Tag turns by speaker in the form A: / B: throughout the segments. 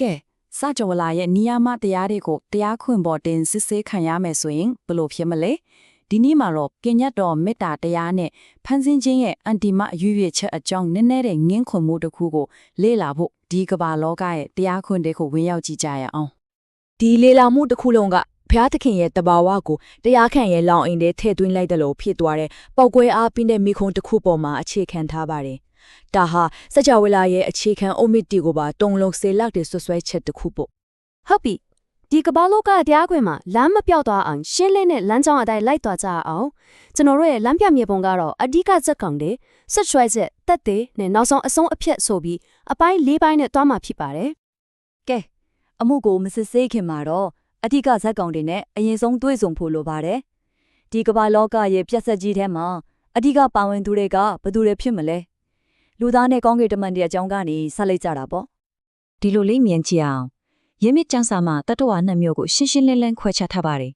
A: ကဲစကြဝဠာရဲ့နိယာမတရားတွေကိုတရားခွင့်ပေါ်တင်စစ်ဆေးခံရမယ်ဆိုရင်ဘယ်လိုဖြစ်မလဲဒီနေ့မှာတော့ပညတ်တော်မေတ္တာတရားနဲ့ဖန်ဆင်းခြင်းရဲ့အန်တီမအယူရချက်အကြောင်းနည်းနည်းတဲ့ငင်းခွန်မှုတစ်ခုကိုလေ့လာဖို့ဒီကမ္ဘာလောကရဲ့တရားခွင့်တွေကိုဝင်ရောက်ကြည့်ကြရအောင်
B: ဒီလေလာမှုတစ်ခုလုံးကဘုရားသခင်ရဲ့တဘာဝကိုတရားခံရဲ့လောင်အိမ်ထဲထည့်သွင်းလိုက်တယ်လို့ဖြစ်သွားတဲ့ပောက်ကွဲအားပြင်းတဲ့မိခွန်းတစ်ခုပေါ်မှာအခြေခံထားပါတယ်။ ဒါဟာစကြဝဠာရဲ့အခြေခံအုတ်မြစ်တီကိုပါတုံလုံးစေလောက်တဲ့ဆွဆွဲချက်တစ်ခုပေါ့
C: ဟုတ်ပြီဒီကမ္ဘာလောကတရားခွင်မှာလမ်းမပြောက်သွားအောင်ရှင်းလင်းတဲ့လမ်းကြောင်းအတိုင်းလိုက်သွားကြအောင်ကျွန်တော်တို့ရဲ့လမ်းပြမြေပုံကတော့အဓိကဇက်ကောင်တဲ့ဆက်ဆွဲချက်တက်တဲ့နဲ့နောက်ဆုံးအဆုံးအဖြတ်ဆိုပြီးအပိုင်း၄ပိုင်းနဲ့တွားမှာဖြစ်ပါတယ်
D: ကဲအမှုကိုမစစ်ဆေးခင်မှာတော့အဓိကဇက်ကောင်တွေနဲ့အရင်ဆုံးတွေ့ဆုံဖို့လိုပါတယ်ဒီကမ္ဘာလောကရဲ့ပြက်ဆက်ကြီးထဲမှာအဓိကပါဝင်သူတွေကဘယ်သူတွေဖြစ်မလဲ လူသားနဲ့ကောင်းကင်တမန်တွေအကြောင်းကနေဆက်လိုက်ကြတာပေါ့
E: ဒီလိုလေးမြင်ကြည့်အောင်ရင်းမြစ်ကျန်းစာမှာတတ္တဝါနှစ်မျိုးကိုရှင်းရှင်းလင်းလင်းခွဲခြားထားပါတယ်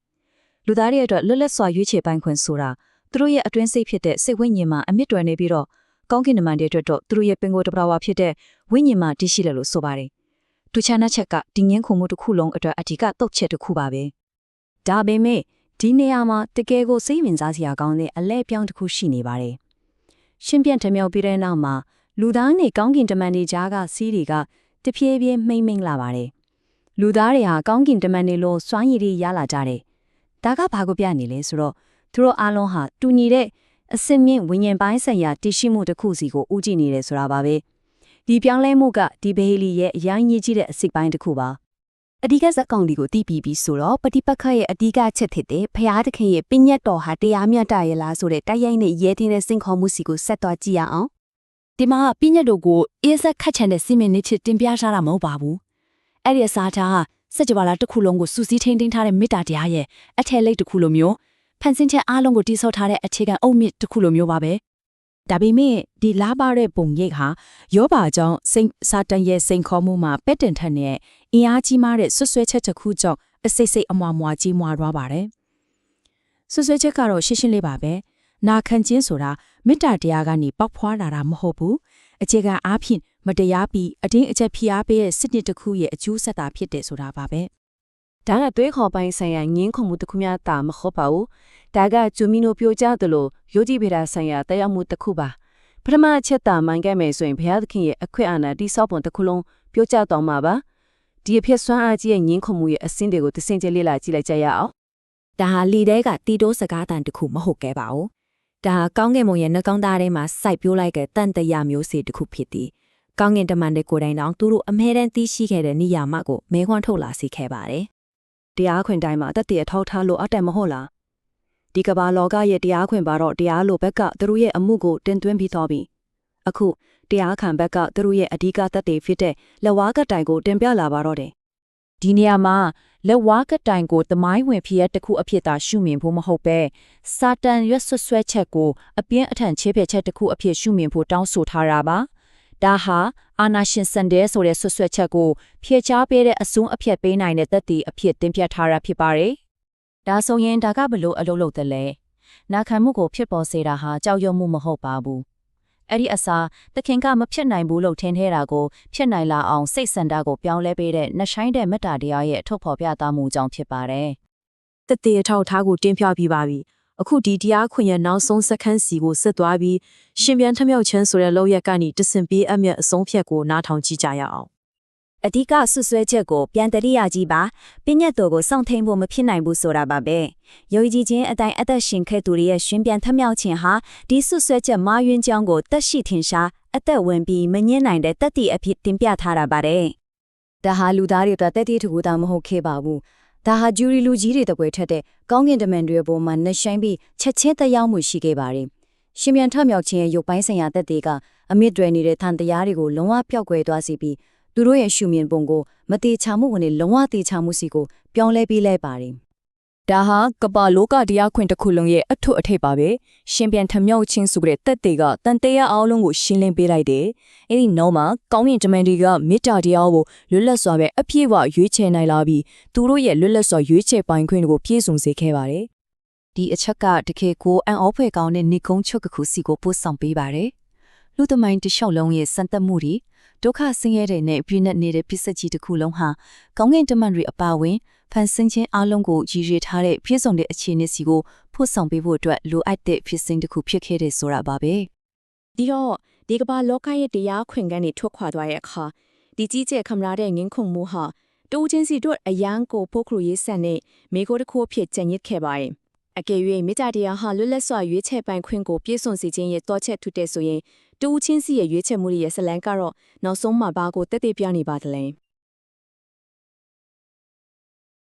E: လူသားတွေအတွက်လွတ်လပ်စွာရွေးချယ်ပိုင်ခွင့်ဆိုတာသူတို့ရဲ့အတွင်းစိတ်ဖြစ်တဲ့စိတ်ဝိညာဉ်မှာအမြင့်တွယ်နေပြီးတော့ကောင်းကင်နမန်တွေအတွက်တော့သူတို့ရဲ့ပင်ကိုယ်တပရာဝါဖြစ်တဲ့ဝိညာဉ်မှာတည်ရှိတယ်လို့ဆိုပါတယ်တူချာနာချက်ကဒီငင်းခုံမှုတစ်ခုလုံးအတွက်အဓိကတုတ်ချက်တစ်ခုပါပဲ
F: ဒါပေမဲ့ဒီနေရာမှာတကယ်ကိုစိတ်ဝင်စားစရာကောင်းတဲ့အလဲပြောင်းတစ်ခုရှိနေပါတယ်။ရှင်းပြထမြောက်ပြီးတဲ့နောက်မှာ လူသားနဲ့ကောင်းကင်တမန်တွေကြားကစီးတွေကတဖြည်းဖြည်းမိမ့်မိမ့်လာပါတယ်။လူသားတွေဟာကောင်းကင်တမန်တွေလိုစွမ်းရည်တွေရလာကြတယ်။ဒါကဘာကိုပြနေလဲဆိုတော့သူတို့အားလုံးဟာတူညီတဲ့အစင်မြင့်ဝိညာဉ်ပိုင်းဆိုင်ရာတည်ရှိမှုတစ်ခုစီကိုဦးကြည့်နေတယ်ဆိုတာပါပဲ။ဒီပြောင်းလဲမှုကဒီဘေဟီလီရဲ့အရင်ကြီးကြီးတဲ့အစိတ်ပိုင်းတစ်ခုပါ။အဓိကဇက်ကောင်ဒီကိုတီးပြီးပြီးဆိုတော့ပฏิပတ်ခတ်ရဲ့အဓိကချက်ဖြစ်တဲ့ဖျားသခင်ရဲ့ပညတ်တော်ဟာတရားမျှတရဲ့လားဆိုတဲ့တိုက်ရိုက်နဲ့ရဲထင်းတဲ့စင်ခေါ်မှုစီကိုဆက်သွားကြည့်ရအောင် ဒီမှာပညတ်တော်ကိုအေးဆက်ခတ်ချန်တဲ့စီမင်းနစ်ချစ်တင်ပြထားတာမဟုတ်ပါဘူးအဲ့ဒီအစားထားစัจ java လာတစ်ခုလုံးကိုစူးစီးထိန်းသိမ်းထားတဲ့မေတ္တာတရားရဲ့အထက်လိပ်တစ်ခုလိုမျိုးဖန်ဆင်းချက်အားလုံးကိုတိစောထားတဲ့အခြေခံအုတ်မြစ်တစ်ခုလိုမျိုးပါပဲ
A: ဒါပေမဲ့ဒီလားပါတဲ့ပုံရိပ်ဟာယောဘာကြောင့်စိတ်စာတန်ရဲ့စိန်ခေါ်မှုမှာပက်တင်ထက်နဲ့အင်အားကြီးမားတဲ့ဆွဆွဲချက်တစ်ခုကြောင့်အစိတ်စိတ်အမွာမွာကြီးမွာသွားပါတယ်ဆွဆွဲချက်ကတော့ရှင်းရှင်းလေးပါပဲနာခံခြင်းဆိုတာ မေတ္တာတရားကနေပေါက်ဖွာလာတာမဟုတ်ဘူးအခြေခံအားဖြင့်မတရားပြီးအတင်းအကျပ်ဖိအားပေးတဲ့စစ်တစ်တစ်ခုရဲ့အကျိုးဆက်တာဖြစ်တယ်ဆိုတာပါပဲ
C: ဒါကသွေးခေါ်ပိုင်းဆိုင်ရာငင်းခုန်မှုတစ်ခုများတာမဟုတ်ပါဘူးဒါကဂျူမီနိုပြောကြသလိုယောဂီဗေဒဆိုင်ရာတရားမှုတစ်ခုပါပထမအချက်တာမှန်ခဲ့မယ်ဆိုရင်ဘုရားသခင်ရဲ့အခွင့်အာဏာတိဆောက်ပုံတစ်ခုလုံးပြောကြတော့မှာပါဒီအဖြစ်ဆွမ်းအားကြီးရဲ့ငင်းခုန်မှုရဲ့အစင်းတွေကိုတစ်စင်ကျလေ့လာကြည့်လိုက်ကြရအောင်
F: ဒါဟာလီတဲကတီတိုးစကားတန်တစ်ခုမဟုတ်ခဲ့ပါဘူး ဒါဟာကောင်းကင်ဘုံရဲ့နှကောင်းသားထဲမှာစိုက်ပျိုးလိုက်တဲ့တန်တရာမျိုးစေ့တစ်ခုဖြစ်သည်ကောင်းကင်တမန်တွေကိုယ်တိုင်တောင်သူတို့အမဲတန်းသိရှိခဲ့တဲ့နေရာမှကိုမဲခွန်းထုတ်လာစေခဲ့ပါတယ်
C: တရားခွင်တိုင်းမှာအသက်တရထောက်ထားလို့အတက်မဟုတ်လားဒီကမ္ဘာလောကရဲ့တရားခွင်ပါတော့တရားလိုဘက်ကသူတို့ရဲ့အမှုကိုတင်သွင်းပြီးတော့ပြီအခုတရားခံဘက်ကသူတို့ရဲ့အဓိကသက်သေဖြစ်တဲ့လက်ဝါးကတိုင်ကိုတင်ပြလာပါတော့တယ်
B: ဒီနေရာမှာ လက်ဝါးကတိုင်ကိုတမိုင်းဝင်ဖြစ်ရတစ်ခုအဖြစ်သာရှုမြင်ဖို့မဟုတ်ပဲစာတန်ရွက်ဆွဆွဲချက်ကိုအပြင်းအထန်ချေဖျက်ချက်တစ်ခုအဖြစ်ရှုမြင်ဖို့တောင်းဆိုထားတာပါဒါဟာအာနာရှင်စန်ဒဲဆိုတဲ့ဆွဆွဲချက်ကိုဖြည့်ချပေးတဲ့အစွန်းအဖြစ်ပေးနိုင်တဲ့သက်တည်အဖြစ်တင်ပြထားတာဖြစ်ပါတယ်
E: ဒါဆိုရင်ဒါကဘလို့အလုပ်လုပ်တယ်လဲနာခံမှုကိုဖြစ်ပေါ်စေတာဟာကြောက်ရွံ့မှုမဟုတ်ပါဘူး အဲ့ဒီအစားသခင်ကမဖြစ်နိုင်ဘူးလို့ထင်ထဲတာကိုဖြစ်နိုင်လာအောင်စိတ်စန္ဒကိုပြောင်းလဲပေးတဲ့နှဆိုင်တဲ့မေတ္တာတရားရဲ့အထုတ်ဖော်ပြသမှုကြောင့်ဖြစ်ပါတယ်
B: တက်တေအထောက်ထားကိုတင်ပြပြီးပါပြီအခုဒီတရားခွင့်ရနောက်ဆုံးစက္ကန့်စီကိုဆက်သွားပြီးရှင်ပြန်ထမြောက်ချမ်းဆိုတဲ့လောက်ရက်ကနေတဆင်ပေးအမြတ်အဆုံးဖြတ်ကိုနားထောင်ကြည့်ကြရအောင်
F: အဓိကဆွဆွဲချက်ကိုပြန်တရိယာကြီးပါပညတ်တော်ကိုစောင့်ထိန်ဖို့မဖြစ်နိုင်ဘူးဆိုတာပါပဲယုံကြည်ခြင်းအတိုင်းအသက်ရှင်ခဲ့သူတွေရဲ့ရှင်ပြန်ထမြောက်ခြင်းဟာဒီဆွဆွဲချက်မာယွင်းကြောင်းကိုတက်ရှိထင်ရှားအသက်ဝင်ပြီးမငင်းနိုင်တဲ့တက်တီအဖြစ်တင်ပြထားတာပါတယ်ဒါဟာလူသားတွေအတွက်တက်တီထူတာမဟုတ်ခဲ့ပါဘူးဒါဟာဂျူရီလူကြီးတွေတပွဲထက်တဲ့ကောင်းကင်တမန်တွေပေါ်မှာနှဆိုင်ပြီးချက်ချင်းတက်ရောက်မှုရှိခဲ့ပါတယ်ရှင်ပြန်ထမြောက်ခြင်းရဲ့ရုပ်ပိုင်းဆိုင်ရာတက်တီကအမြင့်တွယ်နေတဲ့ထန်တရားတွေကိုလုံးဝပျောက်ကွယ်သွားစေပြီး သူတို့ရဲ့ရှုမြင်ပုံကိုမတေချာမှုဝင်လုံးဝတေချာမှုစီကိုပြောင်းလဲပေးလိုက်ပါတယ်
B: ဒါဟာကပ္ပလောကတရားခွင်တစ်ခုလုံးရဲ့အထွတ်အထိပ်ပါပဲရှင်ပြန်ထမြောက်ချင်းဆိုတဲ့တက်တွေကတန်တရားအောင်လုံးကိုရှင်းလင်းပေးလိုက်တယ်အဲ့ဒီနောက်မှာကောင်းကင်တမန်တွေကမေတ္တာတရားကိုလွတ်လပ်စွာပဲအပြည့်အဝရွေးချယ်နိုင်လာပြီးသူတို့ရဲ့လွတ်လပ်စွာရွေးချယ်ပိုင်ခွင့်ကိုပြည့်စုံစေခဲ့ပါတယ်
E: ဒီအချက်ကတကယ်ကိုအန်အောဖွယ်ကောင်းတဲ့နေကုန်းချုပ်တစ်ခုစီကိုပို့ဆောင်ပေးပါတယ်
F: လူသမိုင်းတစ်လျှောက်လုံးရဲ့စံသက်မှုတွေဒုက္ခဆင်းရဲတဲ့နဲ့ပြည့်နှက်နေတဲ့ပြစ်ဆက်ကြီးတစ်ခုလုံးဟာကောင်းကင်တမန်တွေအပါအဝင်ဖန်ဆင်းခြင်းအလုံးကိုရည်ရွယ်ထားတဲ့ပြည့်စုံတဲ့အခြေအနေစီကိုဖို့ဆောင်ပေးဖို့အတွက်လိုအပ်တဲ့ဖြစ်စဉ်တစ်ခုဖြစ်ခဲ့တဲ့ဆိုတာပါပဲ
C: ဒီတော့ဒီကမ္ဘာလောကရဲ့တရားခွင့်ကနေထွက်ခွာသွားတဲ့အခါဒီကြီးကျယ်ခမလာတဲ့ငင်းခုန်မှုဟာတူချင်းစီတို့အယံကိုဖို့ခရရေးဆန်နဲ့မိကိုတစ်ခုအဖြစ်ကျန်ရစ်ခဲ့ပါတယ်။ အကယ်၍မိကြတရားဟာလွတ်လပ်စွာရွေးချယ်ပိုင်ခွင့်ကိုပြည့်စုံစေခြင်းရဲ့တောချက်ထူတဲ့ဆိုရင်တူချင်းစီရဲ့ရွေးချယ်မှုရဲ့ဇလန်ကတော့နောက်ဆုံးမှာဘာကိုတက်သေးပြနေပါသလဲ။